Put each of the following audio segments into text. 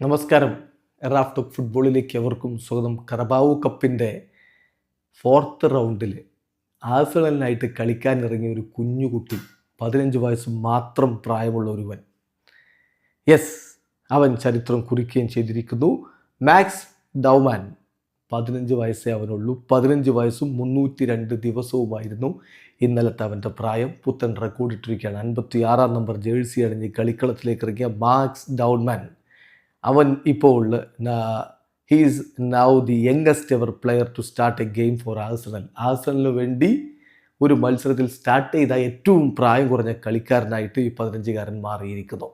നമസ്കാരം. എറാഫ് ടോക്ക് ഫുട്ബോളിലേക്ക് എവർക്കും സ്വാഗതം. കറബാവു കപ്പിന്റെ ഫോർത്ത് റൗണ്ടിൽ ആഴ്സണലിനായിട്ട് കളിക്കാനിറങ്ങിയ ഒരു കുഞ്ഞുകുട്ടി പതിനഞ്ച് വയസ്സ് മാത്രം പ്രായമുള്ള ഒരുവൻ. യെസ് അവൻ ചരിത്രം കുറിക്കുകയും ചെയ്തിരിക്കുന്നു. മാക്സ് ഡൗമാൻ പതിനഞ്ച് വയസ്സേ അവനുള്ളൂ. പതിനഞ്ച് വയസ്സും മുന്നൂറ്റി രണ്ട് ദിവസവുമായിരുന്നു ഇന്നലത്തെ അവന്റെ പ്രായം. പുത്തൻ റെക്കോർഡ് ഇട്ടിരിക്കുകയാണ്. അൻപത്തി ആറാം നമ്പർ ജേഴ്സി അണിഞ്ഞ് കളിക്കളത്തിലേക്ക് ഇറങ്ങിയ മാക്സ് ഡൗൺമാൻ അവൻ ഇപ്പോൾ he's now the youngest ever player to start a game for Arsenal ആഴ്സണലിന് വേണ്ടി ഒരു മത്സരത്തിൽ സ്റ്റാർട്ട് ചെയ്ത ഏറ്റവും പ്രായം കുറഞ്ഞ കളിക്കാരനായിട്ട് ഈ പതിനഞ്ചുകാരൻ മാറിയിരിക്കുന്നു.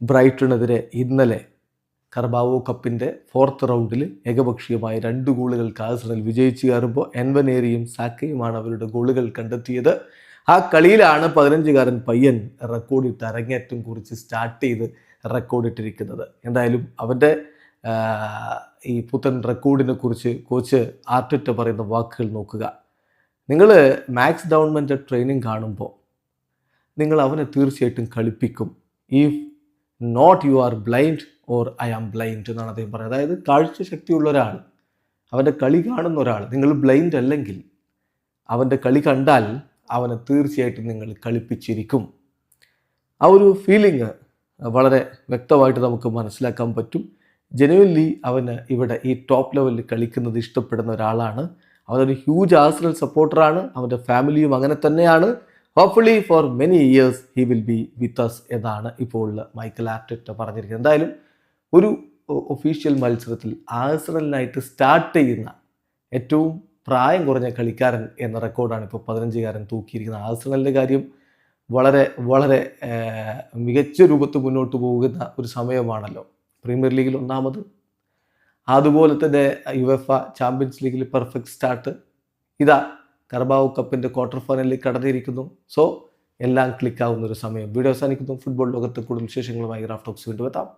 ബ്രൈറ്റണെതിരെ ഇന്നലെ കർബാവോ കപ്പിന്റെ ഫോർത്ത് റൗണ്ടിൽ ഏകപക്ഷീയമായ രണ്ട് ഗോളുകൾക്ക് ആഴ്സണൽ വിജയിച്ചു കയറുമ്പോൾ എൻവനേരിയും സാക്കയുമാണ് അവരുടെ ഗോളുകൾ കണ്ടെത്തിയത്. ആ കളിയിലാണ് പതിനഞ്ചുകാരൻ പയ്യൻ റെക്കോർഡിട്ട് അരങ്ങേറ്റം കുറിച്ച് സ്റ്റാർട്ട് ചെയ്ത് റെക്കോർഡിട്ടിരിക്കുന്നത്. എന്തായാലും അവന്റെ ഈ പുത്തൻ റെക്കോർഡിനെ കുറിച്ച് കോച്ച് ആർട്ടിറ്റ പറയുന്ന വാക്കുകൾ നോക്കുക. നിങ്ങൾ മാക്സ് ഡൗൺമെന്റ് ട്രെയിനിങ് കാണുമ്പോൾ നിങ്ങൾ അവനെ തീർച്ചയായിട്ടും കളിപ്പിക്കും. If not you are blind or I am blind എന്നാണ് അദ്ദേഹം പറയുന്നത്. അതായത് കാഴ്ച ശക്തിയുള്ള ഒരാൾ അവന്റെ കളി കാണുന്ന ഒരാൾ നിങ്ങൾ ബ്ലൈൻഡ് അല്ലെങ്കിൽ അവന്റെ കളി കണ്ടാൽ അവനെ തീർച്ചയായിട്ടും നിങ്ങൾ കളിപ്പിച്ചിരിക്കും. ആ ഒരു ഫീലിംഗ് വളരെ വ്യക്തമായിട്ട് നമുക്ക് മനസ്സിലാക്കാൻ പറ്റും. ജനുവൻലി അവന് ഇവിടെ ഈ ടോപ്പ് ലെവലിൽ കളിക്കുന്നത് ഇഷ്ടപ്പെടുന്ന ഒരാളാണ്. അവനൊരു ഹ്യൂജ് ആഴ്സണൽ സപ്പോർട്ടറാണ് അവന്റെ ഫാമിലിയും അങ്ങനെ തന്നെയാണ്. Hopefully for many years he will be with us എന്നാണ് ഇപ്പോൾ മൈക്കൽ ആർട്ടിറ്റ പറഞ്ഞിരിക്കുന്നത്. എന്തായാലും ഒരു ഒഫീഷ്യൽ മത്സരത്തിൽ ആഴ്സണലിനായിട്ട് സ്റ്റാർട്ട് ചെയ്യുന്ന ഏറ്റവും പ്രായം കുറഞ്ഞ കളിക്കാരൻ എന്ന റെക്കോർഡാണ് ഇപ്പോൾ പതിനഞ്ചുകാരൻ തൂക്കിയിരിക്കുന്നത്. ആഴ്സണലിന്റെ കാര്യം വളരെ വളരെ മികച്ച രൂപത്തിൽ മുന്നോട്ട് പോകുന്ന ഒരു സമയമാണല്ലോ. പ്രീമിയർ ലീഗിൽ ഒന്നാമത്. അതുപോലെ തന്നെ യു എഫ് ചാമ്പ്യൻസ് ലീഗിൽ പെർഫെക്റ്റ് സ്റ്റാർട്ട്. ഇതാ കർബാവ് കപ്പിന്റെ ക്വാർട്ടർ ഫൈനലിൽ കടന്നിരിക്കുന്നു. സോ എല്ലാം ക്ലിക്കാവുന്ന ഒരു സമയം. വീഡിയോ അവസാനിക്കുന്നു. ഫുട്ബോൾ ലോകത്തെ കൂടുതൽ വിശേഷങ്ങളുമായി റാഫ്റ്റോക്സ് വീണ്ടും എത്താം.